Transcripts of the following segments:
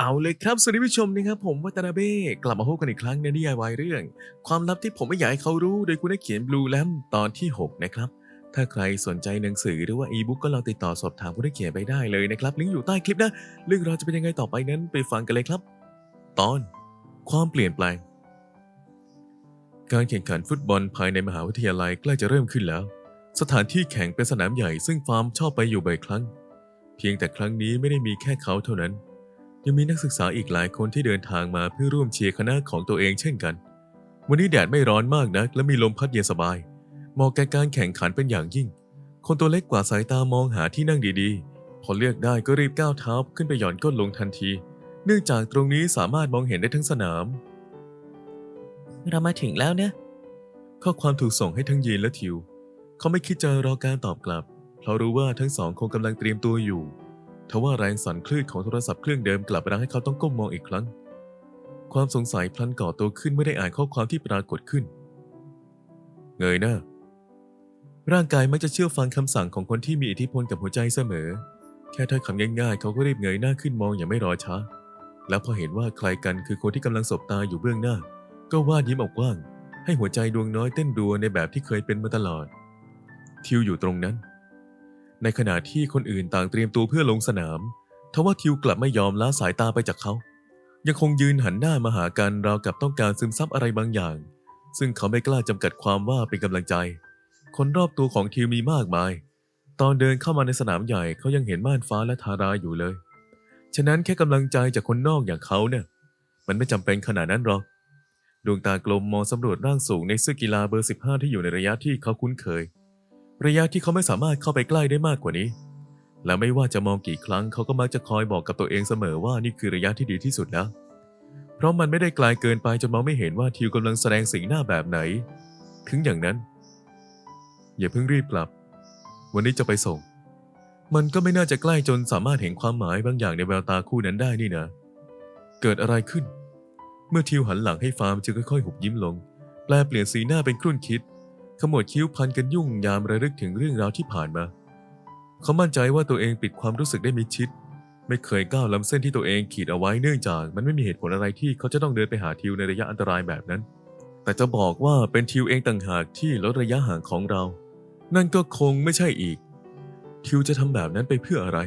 เอาเลยครับสวัสดีผู้ชมนะครับผมวัตนาเบ้กลับมาพบกันอีกครั้งในนิยายวายเรื่อง ความลับที่ผมไม่อยากให้เขารู้โดยคุณนักเขียนบลูแลมตอนที่ 6 นะครับ ถ้าใครสนใจหนังสือหรือว่าอีบุ๊กก็ลองติดต่อสอบถามคุณนักเขียนไปได้เลยนะครับ ลิงก์อยู่ใต้คลิปนะ เรื่องราวจะเป็นยังไงต่อไปนั้นไปฟังกันเลยครับ ตอน ความเปลี่ยนแปลง การแข่งขันฟุตบอลภายในมหาวิทยาลัยใกล้จะเริ่มขึ้นแล้ว สถานที่แข่งเป็นสนามใหญ่ซึ่งฟาร์มชอบไปอยู่บ่อยครั้ง เพียงแต่ครั้งนี้ไม่ได้มีแค่เขาเท่านั้น ยังมีนักศึกษาอีกหลายคนที่เดินทางมาเพื่อร่วมเชียร์คณะของตัวเองเช่นกัน วันนี้แดดไม่ร้อนมากนัก และมีลมพัดเย็นสบาย เหมาะแก่การแข่งขันเป็นอย่างยิ่ง คนตัวเล็กกว่าสายตามองหาที่นั่งดีๆ พอเลือกได้ก็รีบก้าวเท้าขึ้นไปหย่อนก้นลงทันที เนื่องจากตรงนี้สามารถมองเห็นได้ทั้งสนาม เรามาถึงแล้วเนี่ยข้อความถูกส่งให้ทั้งยีนและทิว เขาไม่คิดจะรอการตอบกลับ เพราะรู้ว่าทั้งสองคงกำลังเตรียมตัวอยู่ ทว่าแรงสั่นคลื่นของโทรศัพท์เครื่องเดิมกลับรั้งให้เขาต้องก้มมองอีกครั้ง ความสงสัยพลันก่อตัวขึ้นเมื่อได้อ่านข้อความที่ปรากฏขึ้น เงยหน้า ร่างกายมักจะเชื่อฟังคำสั่งของคนที่มีอิทธิพลกับหัวใจเสมอ แค่ถ้อยคำง่ายๆ เขาก็รีบเงยหน้าขึ้นมองอย่างไม่รอช้า แล้วพอเห็นว่าใครกันคือคนที่กำลังสบตาอยู่เบื้องหน้า ก็วาดยิ้มออกกว้าง ให้หัวใจดวงน้อยเต้นรัวในแบบที่เคยเป็นมาตลอด ทิวอยู่ตรงนั้น ในขณะที่คนอื่นต่างเตรียมตัวเพื่อลงสนาม ทว่าทิวกลับไม่ยอมละสายตาไปจากเขา ยังคงยืนหันหน้ามาหากันราวกับต้องการซึมซับอะไรบางอย่าง ซึ่งเขาไม่กล้าจำกัดความว่าเป็นกำลังใจ คนรอบตัวของทิวมีมากมาย ตอนเดินเข้ามาในสนามใหญ่เขายังเห็นม่านฟ้าและทาราอยู่เลย ฉะนั้นแค่กำลังใจจากคนนอกอย่างเขาเนี่ย มันไม่จำเป็นขนาดนั้นหรอก ดวงตากลมมองสำรวจร่างสูงในเสื้อกีฬาเบอร์ 15 ที่อยู่ในระยะที่เขาคุ้นเคย ระยะที่เขาไม่สามารถเข้าไปใกล้ได้มากกว่านี้ และไม่ว่าจะมองกี่ครั้งเขาก็มักจะคอยบอกกับตัวเองเสมอว่านี่คือระยะที่ดีที่สุดแล้ว เพราะมันไม่ได้ไกลเกินไปจนมองไม่เห็นว่าทิวกำลังแสดงสีหน้าแบบไหน ถึงอย่างนั้น อย่าเพิ่งรีบกลับ วันนี้จะไปส่ง มันก็ไม่น่าจะใกล้จนสามารถเห็นความหมายบางอย่างในแววตาคู่นั้นได้นี่นะ เกิดอะไรขึ้น เมื่อทิวหันหลังให้ฟาร์มจึงค่อยๆหุบยิ้มลง แปลเปลี่ยนสีหน้าเป็นครุ่นคิด ขมวดคิ้วพันกันยุ่งยามระลึกถึงเรื่องราวที่ผ่านมา เขามั่นใจว่าตัวเองปิดความรู้สึกได้มิดชิด ไม่เคยก้าวล้ำเส้นที่ตัวเองขีดเอาไว้เนื่องจากมันไม่มีเหตุผลอะไรที่เขาจะต้องเดินไปหาทิวในระยะอันตรายแบบนั้น แต่จะบอกว่าเป็นทิวเองต่างหากที่ลดระยะห่างของเรา นั่นก็คงไม่ใช่อีก ทิวจะทำแบบนั้นไปเพื่ออะไร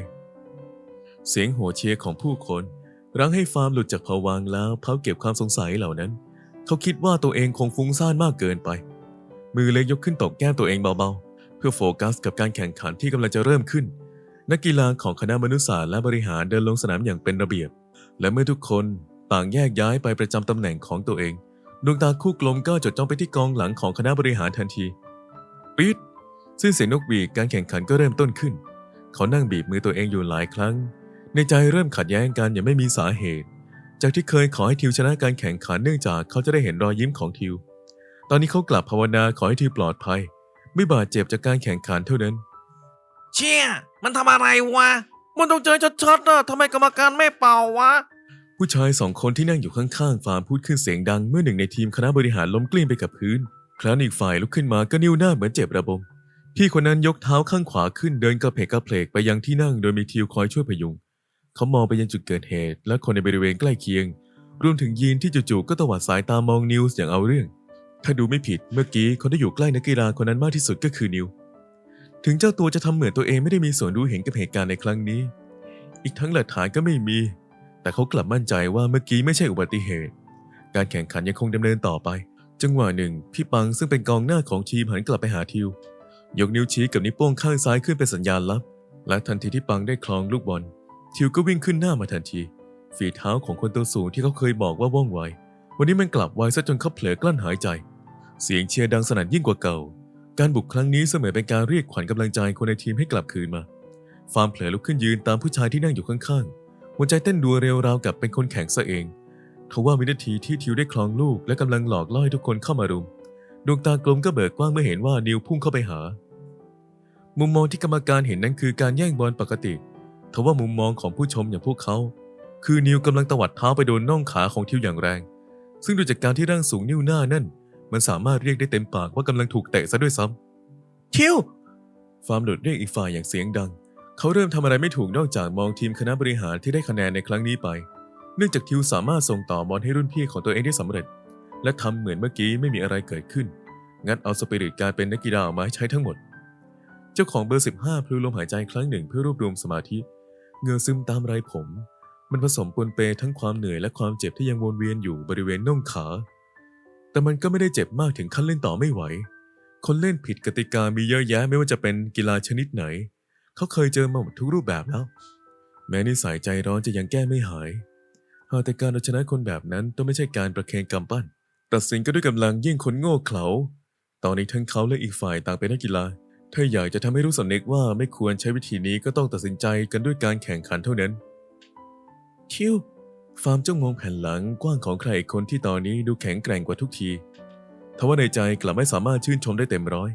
เสียงโห่เชียร์ของผู้คนรั้งให้ฟาร์มหลุดจากภวังแล้วเผาเก็บความสงสัยเหล่านั้น เขาคิดว่าตัวเองคงฟุ้งซ่านมากเกินไป มือเล็กยกขึ้นตบแก้มตัวเองเบาๆ เพื่อโฟกัสกับการแข่งขันที่กำลังจะเริ่มขึ้น นักกีฬาของคณะมนุษยศาสตร์และบริหารเดินลงสนามอย่างเป็นระเบียบ และเมื่อทุกคนต่างแยกย้ายไปประจำตำแหน่งของตัวเอง ดวงตาคู่กลมก็จดจ้องไปที่กองหลังของคณะบริหารทันทีปี๊ดซึ่งเสียงนกหวีดการแข่งขันก็เริ่มต้นขึ้น เขานั่งบีบมือตัวเองอยู่หลายครั้ง ในใจเริ่มขัดแย้งกันอย่างไม่มีสาเหตุ จากที่เคยขอให้ทิวชนะการแข่งขันเนื่องจากเขาจะได้เห็นรอยยิ้มของทิว ตอนนี้เขากลับภาวนาขอให้ทิวปลอดภัย ไม่บาดเจ็บจากการแข่งขันเท่านั้น เชี่ย มันทำอะไรวะ มันต้องเจอชัดๆนะทำไมกรรมการไม่เป่าวะ ผู้ชายสองคนที่นั่งอยู่ข้างๆฟาร์มพูดขึ้นเสียงดังเมื่อหนึ่งในทีมคณะบริหารล้มกลิ้งไปกับพื้น ครั้นอีกฝ่ายลุกขึ้นมาก็นิ้วหน้าเหมือนเจ็บระบม พี่คนนั้นยกเท้าข้างขวาขึ้นเดินกระเพกกระเพลกไปยังที่นั่งโดยมีทิวคอยช่วยพยุง เขามองไปยังจุดเกิดเหตุ และคนในบริเวณใกล้เคียง รวมถึงยีนที่จู่ๆก็ตวัดสายตามองนิวส์อย่างเอาเรื่อง ถ้าดูไม่ผิดเมื่อกี้คนที่อยู่ใกล้นักกีฬาคนนั้นมากที่สุดก็คือนิว ถึงเจ้าตัวจะทำเหมือนตัวเองไม่ได้มีส่วนรู้เห็นกับเหตุการณ์ในครั้งนี้ อีกทั้งหลักฐานก็ไม่มี แต่เขากลับมั่นใจว่าเมื่อกี้ไม่ใช่อุบัติเหตุ การแข่งขันยังคงดำเนินต่อไป จังหวะหนึ่ง พี่ปังซึ่งเป็นกองหน้าของทีมหันกลับไปหาทิว ยกนิ้วชี้กับนิ้วโป้งข้างซ้ายขึ้นเป็นสัญญาณลับ และทันทีที่ปังได้คลองลูกบอล ทิวก็วิ่งขึ้นหน้ามาทันที ฝีเท้าของคนตัวสูงที่เขาเคยบอกว่าว่องไว วันนี้มันกลับไวซะจนเขาเผลอกลั้นหายใจ เสียงเชียร์ดังสนั่นยิ่งกว่าเก่า การบุกครั้งนี้เสมือนเป็นการเรียกขวัญกำลังใจคนในทีมให้กลับคืนมา ฟาร์มเผลอลุกขึ้นยืนตามผู้ชายที่นั่งอยู่ข้างๆ หัวใจเต้นดัวเร็วราวกับเป็นคนแข่งซะเองทว่าวินาทีที่ทิวได้คลองลูกและกำลังหลอกล่อให้ทุกคนเข้ามารุม ดวงตากลมก็เบิกกว้างเมื่อเห็นว่านิวพุ่งเข้าไปหา มุมมองที่กรรมการเห็นนั้นคือการแย่งบอลปกติทว่ามุมมองของผู้ชมอย่างพวกเขา คือนิวกำลังตวัดเท้าไปโดนน่องขาของทิวอย่างแรง ซึ่งดูจากการที่ร่างสูงนิ้วหน้านั่น มันสามารถเรียกได้เต็มปากว่ากำลังถูกเตะซะด้วยซ้ำทิวฟาร์มหลุดเรียกอีกฝ่ายอย่างเสียงดัง เขาเริ่มทำอะไรไม่ถูกนอกจากมองทีมคณะบริหารที่ได้คะแนนในครั้งนี้ไป เนื่องจากทิวสามารถส่งต่อบอลให้รุ่นพี่ของตัวเองได้สำเร็จ และทำเหมือนเมื่อกี้ไม่มีอะไรเกิดขึ้น งัดเอาสปิริตการเป็นนักกีฬาออกมาให้ใช้ทั้งหมด เจ้าของเบอร์ 15พลูลมหายใจครั้งหนึ่งเพื่อรวบรวมสมาธิเหงื่อซึมตามไรผม มันผสมปนเปทั้งความเหนื่อยและความเจ็บที่ยังวนเวียนอยู่บริเวณน่องขา แต่มันก็ไม่ได้เจ็บมากถึงขั้นเล่นต่อไม่ไหว คนเล่นผิดกติกามีเยอะแยะไม่ว่าจะเป็นกีฬาชนิดไหน เขาเคยเจอมาหมดทุกรูปแบบแล้ว แม้นิสัยใจร้อนจะยังแก้ไม่หาย หากแต่การเอาชนะคนแบบนั้นต้องไม่ใช่การประเคนกำปั้น ตัดสินก็ด้วยกำลังยิ่งคนโง่เขลา ตอนนี้ทั้งเขาและอีกฝ่ายต่างเป็นนักกีฬา ถ้าอยากจะทำให้รู้สำนึกว่าไม่ควรใช้วิธีนี้ก็ต้องตัดสินใจกันด้วยการแข่งขันเท่านั้นทิว ฟาร์มจ้องมองแผ่นหลังกว้างของใครอีกคนที่ตอนนี้ดูแข็งแกร่งกว่าทุกที ทว่าในใจกลับไม่สามารถชื่นชมได้เต็มร้อย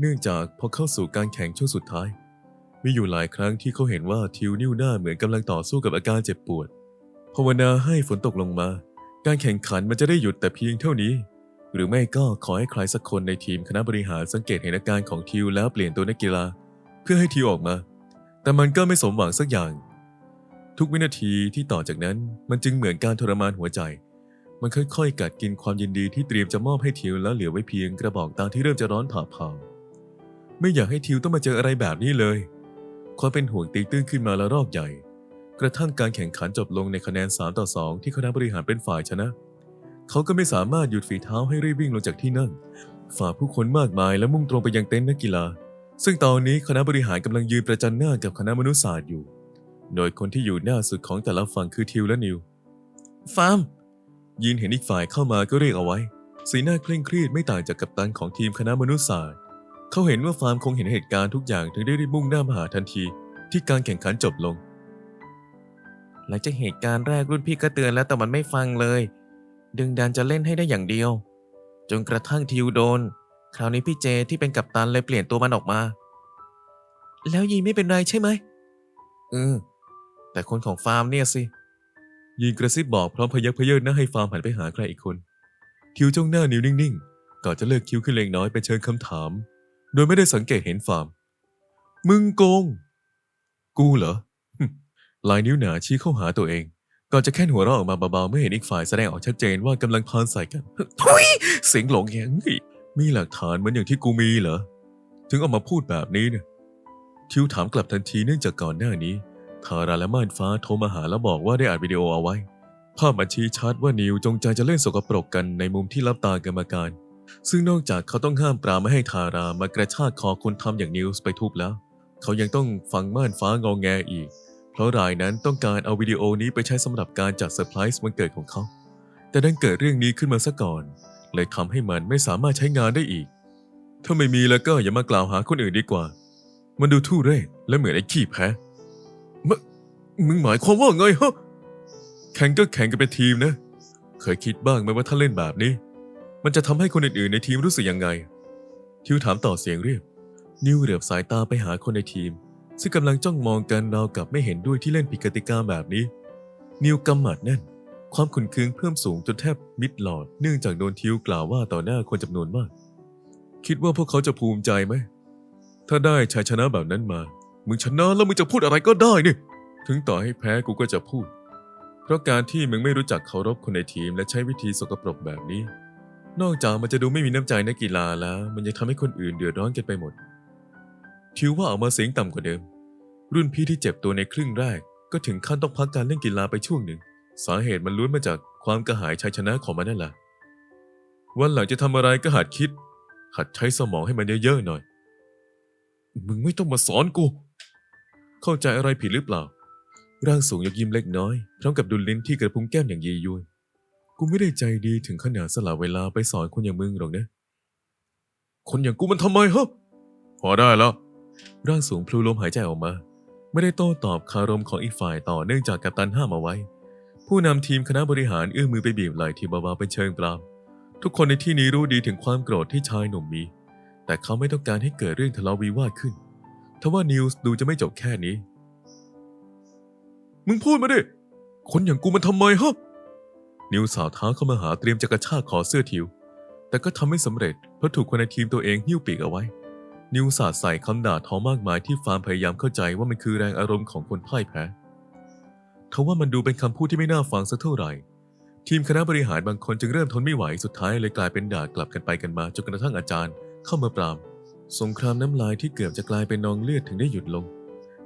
เนื่องจากพอเข้าสู่การแข่งช่วงสุดท้าย มีอยู่หลายครั้งที่เขาเห็นว่าทิวนิ้วหน้าเหมือนกำลังต่อสู้กับอาการเจ็บปวด ภาวนาให้ฝนตกลงมา การแข่งขันมันจะได้หยุดแต่เพียงเท่านี้ หรือไม่ก็ขอให้ใครสักคนในทีมคณะบริหารสังเกตเห็นอาการของทิวแล้วเปลี่ยนตัวนักกีฬา เพื่อให้ทิวออกมา แต่มันก็ไม่สมหวังสักอย่าง ทุกวินาทีที่ต่อจากนั้นมันจึงเหมือนการทรมานหัวใจ มันค่อยๆ กัดกินความยินดีที่เตรียมจะมอบให้ทิวแล้วเหลือไว้เพียงกระบอกตาที่เริ่มจะร้อนผ่าเผาไม่อยากให้ทิวต้องมาเจออะไรแบบนี้เลย ความเป็นห่วงตีตื้นขึ้นมาละรอกใหญ่ กระทั่งการแข่งขันจบลงในคะแนน 3 ต่อ 2 ที่คณะบริหารเป็นฝ่ายชนะ เขาก็ไม่สามารถหยุดฝีเท้าให้รีบวิ่งลงจากที่นั่ง ฝ่าผู้คนมากมายและมุ่งตรงไปยังเต็นท์นักกีฬา ซึ่งตอนนี้คณะบริหารกำลังยืนประจันหน้ากับคณะมนุษยศาสตร์อยู่ โดยคนที่อยู่หน้าสุดของแต่ละฝั่งคือทิวและนิว ฟาร์ม ยินเห็นอีกฝ่ายเข้ามาก็เรียกเอาไว้ สีหน้าเคร่งเครียดไม่ต่างจากกัปตันของทีมคณะมนุษยศาสตร์ เขาเห็นว่าฟาร์มคงเห็นเหตุการณ์ทุกอย่างถึงได้รีบมุ่งหน้ามาหาทันที ที่การแข่งขันจบลง หลังจากเหตุการณ์แรกรุ่นพี่ก็เตือนแล้วแต่มันไม่ฟังเลย ดึงดันจะเล่นให้ได้อย่างเดียว จนกระทั่งทิวโดน คราวนี้พี่เจที่เป็นกัปตันเลยเปลี่ยนตัวมันออกมา แล้วยีไม่เป็นไรใช่ไหมอืม แต่คนของฟาร์มเนี่ยสิ ยิงกระซิบบอกพร้อมพยักพเยินหน้าให้ฟาร์มหันไปหาใครอีกคนทิวจ้องหน้านิ้วนิ่งๆ ก่อนจะเลิกคิ้วขึ้นเล็กน้อยเป็นเชิงคำถาม โดยไม่ได้สังเกตเห็นฟาร์ม มึงโกง กูเหรอ ลายนิ้วหนาชี้เข้าหาตัวเอง ก่อนจะแค่นหัวเราะออกมาเบาๆเมื่อเห็นอีกฝ่ายแสดงออกชัดเจนว่ากำลังพานใส่กันทุยเสียงหลงแยงเฮ้ยมีหลักฐานเหมือนอย่างที่กูมีเหรอ ถึงออกมาพูดแบบนี้เนี่ยทิวถามกลับทันทีเนื่องจากก่อนหน้านี้ ทาราและม่านฟ้าโทรมาหาแล้วบอกว่าได้อัดวิดีโอเอาไว้ ภาพมันชี้ชัดว่านิวจงใจจะเล่นสกปรกกันในมุมที่รับตากรรมการ ซึ่งนอกจากเขาต้องห้ามปราไม่ให้ทารามากระชากคอคนทำอย่างนิวส์ไปทุบแล้ว เขายังต้องฟังม่านฟ้างองแงอีก เพราะรายนั้นต้องการเอาวิดีโอนี้ไปใช้สำหรับการจัดเซอร์ไพรส์วันเกิดของเขา แต่ดันเกิดเรื่องนี้ขึ้นมาซะก่อน เลยทำให้มันไม่สามารถใช้งานได้อีก ถ้าไม่มีแล้วก็อย่ามากล่าวหาคนอื่นดีกว่า มันดูทุเรศและเหมือนไอ้ขี้แพ้ มึงหมายความว่าไงฮะ แข่งก็แข่งกันเป็นทีมนะ เคยคิดบ้างไหมว่าถ้าเล่นแบบนี้ มันจะทำให้คนอื่นๆในทีมรู้สึกยังไง ทิวถามต่อเสียงเรียบ นิวเหลือบสายตาไปหาคนในทีม ซึ่งกำลังจ้องมองกันราวกับไม่เห็นด้วยที่เล่นผิดกติกาแบบนี้ นิวกำหมัดแน่น ความขุนเคืองเพิ่มสูงจนแทบมิดหลอด เนื่องจากโดนทิวกล่าวว่าต่อหน้าคนจำนวนมาก คิดว่าพวกเขาจะภูมิใจไหม ถ้าได้ชัยชนะแบบนั้นมา มึงชนะแล้วมึงจะพูดอะไรก็ได้นี่ ถึงต่อให้แพ้กูก็จะพูด เพราะการที่มึงไม่รู้จักเคารพคนในทีม และใช้วิธีสกปรกแบบนี้ นอกจากมันจะดูไม่มีน้ำใจนักกีฬาแล้ว มันยังทำให้คนอื่นเดือดร้อนกันไปหมดทิวว่าออกมาเสียงต่ำกว่าเดิม รุ่นพี่ที่เจ็บตัวในครึ่งแรก ก็ถึงขั้นต้องพักการเล่นกีฬาไปช่วงหนึ่ง สาเหตุมันล้วนมาจากความกระหายชัยชนะของมันนั่นแหละวันหลังจะทำอะไรก็หัดคิด หัดใช้สมองให้มันเยอะๆหน่อย มึงไม่ต้องมาสอนกู เข้าใจอะไรผิดหรือเปล่า ร่างสูงยกยิ้มเล็กน้อย พร้อมกับดุลลิ้นที่กระพุ้งแก้มอย่างยียวนกูไม่ได้ใจดีถึงขนาดสละเวลาไปสอนคนอย่างมึงหรอกนะ คนอย่างกูมันทำไมฮะพอได้แล้ว ร่างสูงพลูลมหายใจออกมา ไม่ได้โต้ตอบคารมของอีกฝ่ายต่อเนื่องจากกัปตันห้ามเอาไว้ ผู้นำทีมคณะบริหารเอื้อมมือไปบีบไหล่ทีมเบาๆเป็นเชิงปราม ทุกคนในที่นี้รู้ดีถึงความโกรธที่ชายหนุ่มมี แต่เขาไม่ต้องการให้เกิดเรื่องทะเลาะวิวาทขึ้นทว่านิวส์ดูจะไม่จบแค่นี้ มึงพูดมาดิ คนอย่างกูมันทำไมฮะ นิวสาวเท้าเข้ามาหาเตรียมจะกระชากคอเสื้อทิว แต่ก็ทำไม่สำเร็จเพราะถูกคนในทีมตัวเองหิ้วปีกเอาไว้ นิวสาดใส่คำด่าทอมากมายที่ฟาร์มพยายามเข้าใจว่ามันคือแรงอารมณ์ของคนพ่ายแพ้ททว่ามันดูเป็นคำพูดที่ไม่น่าฟังสักเท่าไหร่ ทีมคณะบริหารบางคนจึงเริ่มทนไม่ไหวสุดท้ายเลยกลายเป็นด่ากลับกันไปกันมาจนกระทั่งอาจารย์ เข้ามาปราม สงครามน้ำลายที่เกือบจะกลายเป็นนองเลือดถึงได้หยุดลง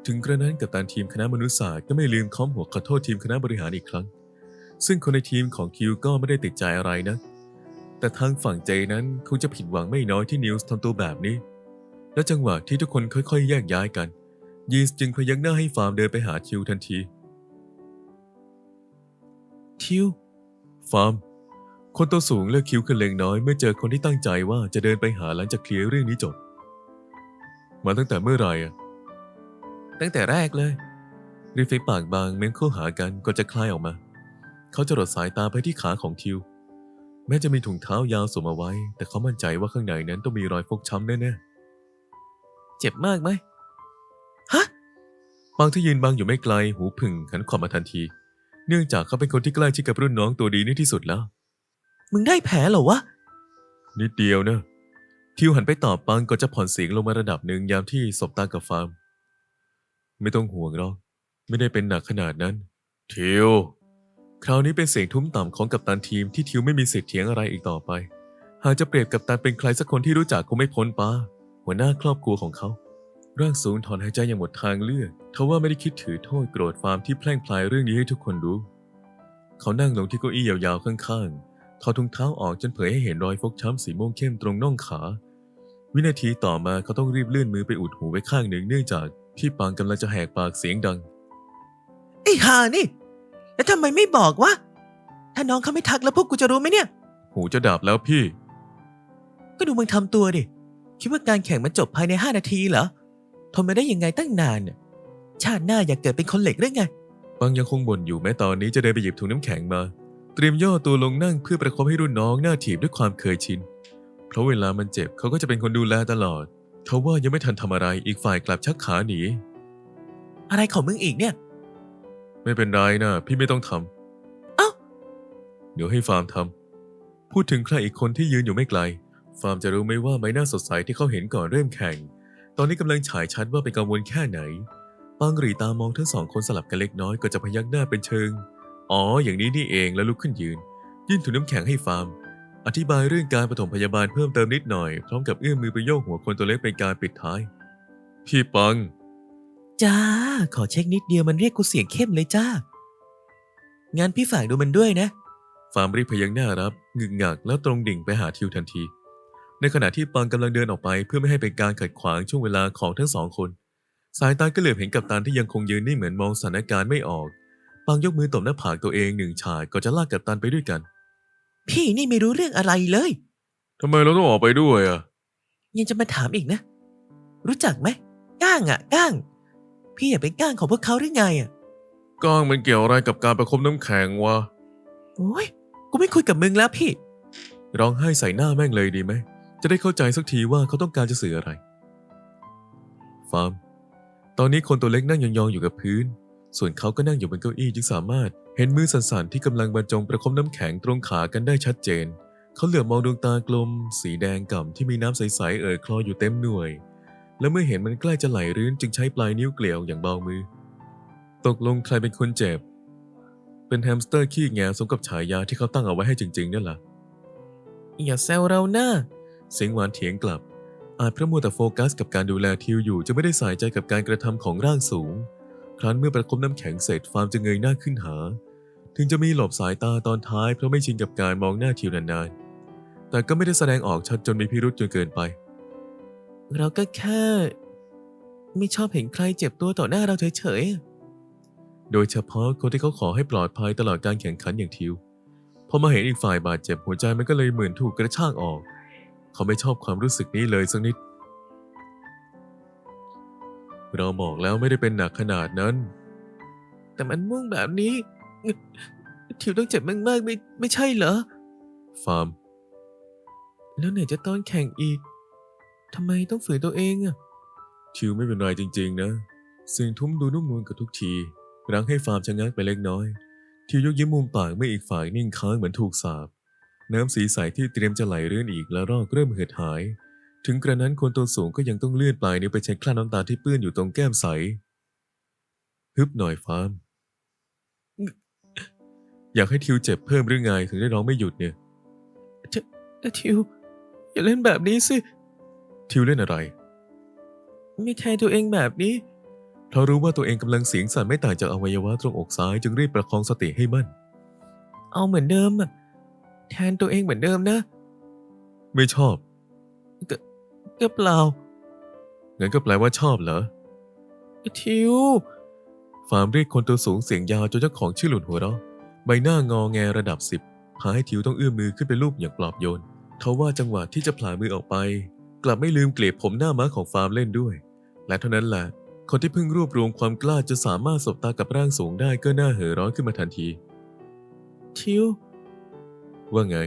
ถึงกระนั้นกับตันทีมคณะมนุษยศาสตร์ก็ไม่ลืมค้อมหัวขอโทษทีมคณะบริหารอีกครั้ง ซึ่งคนในทีมของคิวก็ไม่ได้ติดใจอะไรนะ แต่ทางฝั่งเจนั้นคงจะผิดหวังไม่น้อยที่นิวส์ทำตัวแบบนี้ และจังหวะที่ทุกคนค่อยๆ แยกย้ายกัน ยีนส์จึงพยักหน้าให้ฟาร์มเดินไปหาทิวทันที ทิว ฟาร์ม คนตัวสูงเลือกคิ้วขึ้นเล็กน้อยเมื่อเจอคนที่ตั้งใจว่าจะเดินไปหาหลังจากเคลียร์เรื่องนี้จบ มาตั้งแต่เมื่อไหร่อะ ตั้งแต่แรกเลย ริฟฟิปากบางเม้มเข้าหากันก่อนจะคลายออกมา เขาจะรดสายตาไปที่ขาของทิว แม้จะมีถุงเท้ายาวสวมเอาไว้ แต่เขามั่นใจว่าข้างในนั้นต้องมีรอยฟกช้ำแน่ๆ เจ็บมากไหมฮะบางที่ยืนบังอยู่ไม่ไกลหูผึ่งหันขวับมาทันที เนื่องจากเขาเป็นคนที่ใกล้ชิดกับรุ่นน้องตัวดีนี่ที่สุดแล้ว มึงได้แผลเหรอวะ นิดเดียวนะทิวหันไปตอบปังก่อนจะผ่อนเสียงลงมาระดับหนึ่งยามที่สบตากับฟาร์ม ไม่ต้องห่วงหรอก ไม่ได้เป็นหนักขนาดนั้น ทิว คราวนี้เป็นเสียงทุ้มต่ำของกัปตันทีมที่ทิวไม่มีสิทธิ์เถียงอะไรอีกต่อไป หากจะเปรียบกัปตันเป็นใครสักคนที่รู้จักคงไม่พ้นป้า หัวหน้าครอบครัวของเขา ร่างสูงถอนหายใจอย่างหมดทางเลือกทว่าไม่ได้คิดถือโทษโกรธฟาร์มที่แพร่งพลายเรื่องนี้ให้ทุกคนรู้ เขานั่งลงที่เก้าอี้ยาวๆข้างๆถอดถุงเท้าออกจนเผยให้เห็นรอยฟกช้ำสีม่วงเข้มตรงน่องขา วินาทีต่อมาเขาต้องรีบเลื่อนมือไปอุดหูไว้ข้างหนึ่งเนื่องจาก พี่ปางกำลังจะแหกปากเสียงดัง ไอ้ห่านี่ แล้วทำไมไม่บอกวะ ถ้าน้องเขาไม่ทักแล้วพวกกูจะรู้ไหมเนี่ย หูจะดับแล้วพี่ ก็ดูมึงทำตัวดิ คิดว่าการแข่งมันจบภายใน 5 นาทีเหรอ ทนมาได้ยังไงตั้งนานน่ะชาติหน้าอยากเกิดเป็นคนเหล็กหรือไงบางยังคงบ่นอยู่แม้ตอนนี้จะเดินไปหยิบถุงน้ำแข็งมา เตรียมย่อตัวลงนั่งเพื่อประคบให้รุ่นน้องหน้าถีบด้วยความเคยชิน เพราะเวลามันเจ็บเขาก็จะเป็นคนดูแลตลอด ทว่ายังไม่ทันทำอะไรอีกฝ่ายกลับชักขาหนี อะไรของมึงอีกเนี่ย ไม่เป็นไรนะพี่ไม่ต้องทำเอ้าเดี๋ยวให้ฟาร์มทำพูดถึงใครอีกคนที่ยืนอยู่ไม่ไกล ฟาร์มจะรู้ไหมว่าใบหน้าสดใสที่เขาเห็นก่อนเริ่มแข่ง ตอนนี้กำลังฉายชัดว่าเป็นกังวลแค่ไหนปางหรีตามองทั้งสองคนสลับกันเล็กน้อยก็จะพยักหน้าเป็นเชิง อ๋อ อย่างนี้นี่เองแล้วลุกขึ้นยืน ยื่นถุงน้ำแข็งให้ฟาร์ม อธิบายเรื่องการปฐมพยาบาลเพิ่มเติมนิดหน่อย พร้อมกับเอื้อมมือไปโยกหัวคนตัวเล็กเป็นการปิดท้าย พี่ปัง จ้า ขอเช็คนิดเดียวมันเรียกกูเสียงเข้มเลยจ้า งั้นพี่ฝากดูมันด้วยนะ ฟาร์มรีบพยักหน้ารับงึกงักแล้วตรงดิ่งไปหาทิวทันที ในขณะที่ปังกำลังเดินออกไปเพื่อไม่ให้เป็นการขัดขวางช่วงเวลาของทั้งสองคน สายตาก็เหลือบเห็นกับตานที่ยังคงยืนนิ่งเหมือนมองสถานการณ์ไม่ออก ปังยกมือตบหน้าผากตัวเองหนึ่งฉากก่อนจะลากกับตันไปด้วยกัน พี่นี่ไม่รู้เรื่องอะไรเลย ทำไมเราต้องออกไปด้วยอะ ยังจะมาถามอีกนะ รู้จักไหมก้างอะก้าง พี่อยากเป็นก้างของพวกเขาหรือไงอะก้างมันเกี่ยวอะไรกับการประคบน้ำแข็งวะ โอ้ยกูไม่คุยกับมึงแล้วพี่ ร้องไห้ใส่หน้าแม่งเลยดีไหม จะได้เข้าใจสักทีว่าเขาต้องการจะสื่ออะไร ฟาร์ม ตอนนี้คนตัวเล็กนั่งยองๆอยู่กับพื้น ส่วนเขาก็นั่งอยู่บนเก้าอี้จึงสามารถ เห็นมือสั่นๆที่กำลังบรรจงประคบน้ำแข็งตรงขากันได้ชัดเจน เขาเหลือบมองดวงตากลม สีแดงก่ำที่มีน้ำใสๆเอ่ยคลออยู่เต็มหน่วย และเมื่อเห็นมันใกล้จะไหลรื้นจึงใช้ปลายนิ้วเกลียวอย่างเบามือ ตกลงใครเป็นคนเจ็บ เป็นแฮมสเตอร์ขี้แงสมกับฉายาที่เขาตั้งเอาไว้ให้จริงๆนั่นแหละอย่าแซวเราหน้าเสียงหวานเถียงกลับ อาจเพราะมัวแต่โฟกัสกับการดูแลทิวอยู่จะไม่ได้ใส่ใจกับการกระทำของร่างสูง ครั้นเมื่อประคบน้ำแข็งเสร็จฟาร์มจะเงยหน้าขึ้นหา ถึงจะมีหลบสายตาตอนท้ายเพราะไม่ชินกับการมองหน้าทิวนานๆ แต่ก็ไม่ได้แสดงออกชัดจนมีพิรุษจนเกินไป เราก็แค่ ไม่ชอบเห็นใครเจ็บตัวต่อหน้าเราเฉยโดยเฉพาะคนที่เขาขอให้ปลอดภัยตลอดการแข่งขันอย่างทิว พอมาเห็นอีกฝ่ายบาดเจ็บหัวใจมันก็เลยเหมือนถูกกระชากออก เขาไม่ชอบความรู้สึกนี้เลยสักนิด เราบอกแล้วไม่ได้เป็นหนักขนาดนั้นๆแต่มันม่วงแบบนี้ ทิวต้องเจ็บมากๆไม่ไม่ใช่เหรอ ฟาร์ม แล้วไหนจะตอนแข่งอีกทำไมต้องฝืนตัวเองอะทิวไม่เป็นไรจริง ๆ นะเสียงทุ้มดูนุ่มนวลกับทุกทีรั้งให้ฟาร์มชะงักไปเล็กน้อย ทิวยกยิ้มมุมปากเมื่ออีกฝ่ายนิ่งค้างเหมือนถูกสาบ น้ำสีใสที่เตรียมจะไหลเรื่อนอีกแล้วรอกเริ่มเหือดหาย ถึงกระนั้นคนตัวสูงก็ยังต้องเลื่อนปลายนิ้วไปเช็ดคราบน้ำตาที่เปื้อนอยู่ตรงแก้มใส ฮึบหน่อยฟาร์ม อยากให้ทิวเจ็บเพิ่มหรือไงถึงได้ร้องไม่หยุดเนี่ยเอ้ยทิว อย่าเล่นแบบนี้สิ ทิวเล่นอะไร ไม่แทนตัวเองแบบนี้เพราะรู้ว่าตัวเองกำลังเสียงสั่นไม่ต่างจากอวัยวะตรงอกซ้ายจึงรีบประคองสติให้มั่น เอาเหมือนเดิมอะแทนตัวเองเหมือนเดิมนะ ไม่ชอบก็เปล่า งั้นก็แปลว่าชอบเหรอ ทิว ฟาร์มเรียกคนตัวสูงเสียงยาวจนเจ้าของชื่อหลุดหัวเราะ ใบหน้างอแงระดับสิบพาให้ทิวต้องเอื้อมมือขึ้นไปลูบอย่างปลอบโยนทว่าจังหวะที่จะผลามือออกไป กลับไม่ลืมเกลียบผมหน้าม้าของฟาร์มเล่นด้วย และเท่านั้นแหละคนที่เพิ่งรวบรวมความกล้าจะสามารถสบตากับร่างสูงได้ก็น่าเห่อร้อนขึ้นมาทันที ทิว ว่าไง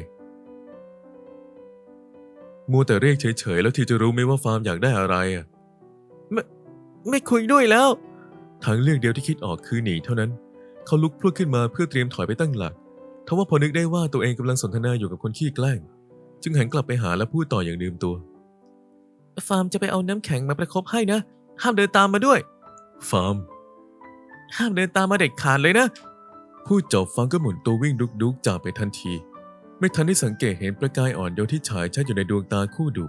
มัวแต่เรียกเฉยๆ แล้วทีจะรู้ไหมว่าฟาร์มอยากได้อะไรอะไม่คุยด้วยแล้ว ทางเลือกเดียวที่คิดออกคือหนีเท่านั้น เขาลุกพรวดขึ้นมาเพื่อเตรียมถอยไปตั้งหลักทว่าพอนึกได้ว่าตัวเองกำลังสนทนาอยู่กับคนขี้แกล้ง จึงหันกลับไปหาและพูดต่ออย่างลืมตัว ฟาร์มจะไปเอาน้ำแข็งมาประคบให้นะ ห้ามเดินตามมาด้วย ฟาร์ม ห้ามเดินตามมาเด็ดขาดเลยนะ พูดจบฟังก็หมุนตัววิ่งดุกๆจากไปทันที ไม่ทันได้สังเกตเห็นประกายอ่อนโยนที่ฉายชัดอยู่ในดวงตาคู่ดุ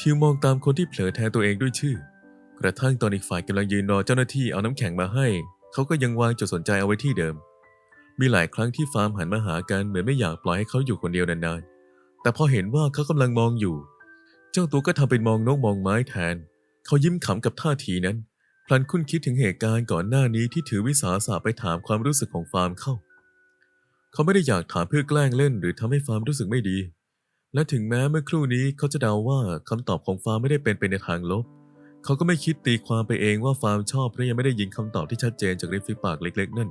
ทิวมองตามคนที่เผลอแทนตัวเองด้วยชื่อ กระทั่งตอนอีกฝ่ายกำลังยืนรอเจ้าหน้าที่เอาน้ำแข็งมาให้ เขาก็ยังวางจุดสนใจเอาไว้ที่เดิม มีหลายครั้งที่ฟาร์มหันมาหากันเหมือนไม่อยากปล่อยให้เขาอยู่คนเดียวนานๆ แต่พอเห็นว่าเขากำลังมองอยู่ เจ้าตัวก็ทำเป็นมองนกมองไม้แทน เขายิ้มขำกับท่าทีนั้น พลันคุ้นคิดถึงเหตุการณ์ก่อนหน้านี้ที่ถือวิสาสะไปถามความรู้สึกของฟาร์มเข้า เขาไม่ได้อยากถามเพื่อแกล้งเล่น หรือทำให้ฟาร์มรู้สึกไม่ดี และถึงแม้เมื่อครู่นี้เขาจะเดาว่าคำตอบของฟาร์มไม่ได้เป็นไปในทางลบ เขาก็ไม่คิดตีความไปเองว่าฟาร์มชอบเพราะยังไม่ได้ยินคำตอบที่ชัดเจนจากริมฝีปากเล็ก ๆ นั่น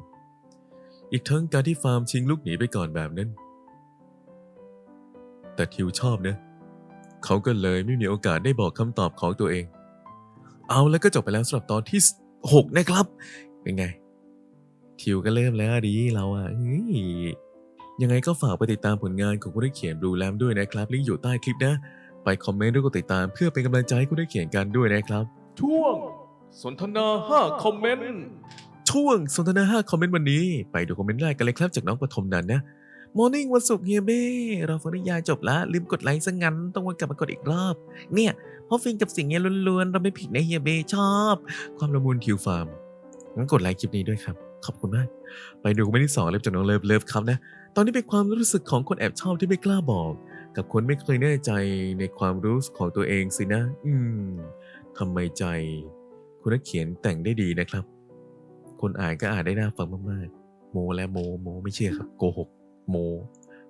อีกทั้งการที่ฟาร์มชิงลูกหนีไปก่อนแบบนั้น แต่ทิวชอบนะ เขาก็เลยไม่มีโอกาสได้บอกคำตอบของตัวเอง เอาแล้วก็จบไปแล้วสำหรับตอนที่ 6 นะครับ เป็นไง ทิวก็เริ่มแล้วดีเราอะเฮ้ยยังไงก็ฝากไปติดตามผลงานของคุณได้เขียนบลูแลมด้วยนะครับ ลิงก์อยู่ใต้คลิปนะ ไปคอมเมนต์ด้วยกดติดตามเพื่อเป็นกำลังใจให้คุณได้เขียนกันด้วยนะครับ ช่วง สนทนา 5 คอมเมนต์ ช่วงสนทนา 5 คอมเมนต์วันนี้ ไปดูคอมเมนต์แรกกันเลยครับจากน้องปฐมนันท์นะ มอร์นิ่งวันศุกร์เฮียเบ้เราฟังนิยายจบแล้วลืมกดไลค์ซะงั้น ต้องวนกลับมากดอีกรอบ เนี่ยเพราะฟินกับสิ่งเนี้ยล้วนๆ เราไม่ผิดนะเฮียเบ้ชอบ ความละมุนทิวฟาร์มงั้นกดไลค์คลิปนี้ด้วยครับ ขอบคุณมาก ไปดูคอมเมนต์ที่สองเล็บจากน้องเลิฟเลิฟครับนะ ตอนนี้เป็นความรู้สึกของคนแอบชอบที่ไม่กล้าบอก กับคนไม่เคยแน่ใจในความรู้สึกของตัวเองสินะ อืมทำไมใจ คุณนักเขียนแต่งได้ดีนะครับ คนอ่านก็อ่านได้น่าฟังมากๆ โมและโม โม ไม่เชื่อครับ โกหก โม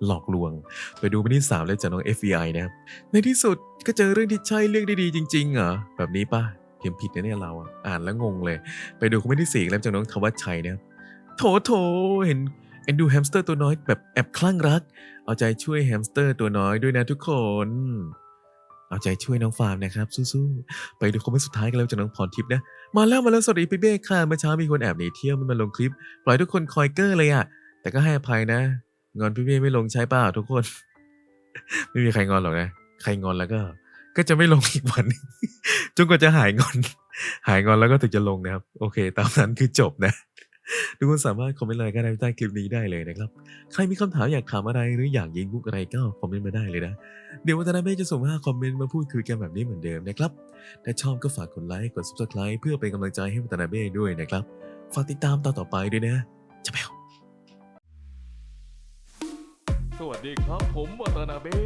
หลอกลวง ไปดูไปที่สามเลยจากน้อง FBI นะครับ ในที่สุดก็เจอเรื่องที่ใช่เรื่องดีๆจริงๆเหรอแบบนี้ป่ะเขียนผิดนะเนี่ยเราอะอ่านแล้วงงเลย ไปดูคอมเมนต์ที่สี่แล้วจากน้องทวัชชัยนะครับโถโถเห็น เอ็นดูแฮมสเตอร์ตัวน้อยแบบแอบคลั่งรัก เอาใจช่วยแฮมสเตอร์ตัวน้อยด้วยนะทุกคน เอาใจช่วยน้องฟาร์มนะครับสู้ๆไปดูคอมเมนต์สุดท้ายกันแล้วจากน้องพรทิพย์นะ มาแล้วมาแล้วสวัสดีพี่เบ้ค่ะเมื่อเช้ามีคนแอบหนีเที่ยวไมันมาลงคลิป ปล่อยทุกคนคอยเกอร์เลยอะแต่ก็ให้อภัยนะ งอนพี่เบ้ไม่ลงใช่ป่าทุกคน ไม่มีใครงอนหรอกนะ ใครงอนแล้วก็ ก็จะไม่ลงอีกวันจนกว่าจะหายงอน หายงอนแล้วก็ถึงจะลงนะครับ โอเค ตามนั้นคือจบนะ ทุกคนสามารถคอมเมนต์อะไรก็ได้ใต้คลิปนี้ได้เลยนะครับ ใครมีคำถามอยากถามอะไรหรืออยากยิงมุกอะไรก็คอมเมนต์มาได้เลยนะ เดี๋ยววัฒนาเบ้จะส่งห้าคอมเมนต์มาพูดคุยกันแบบนี้เหมือนเดิมนะครับ ถ้าชอบก็ฝากกดไลค์ กด subscribe เพื่อเป็นกำลังใจให้วัฒนาเบ้ด้วยนะครับ ฝากติดตามตอนต่อไปด้วยนะจะไปเอาสวัสดีครับผมวัฒนาเบ้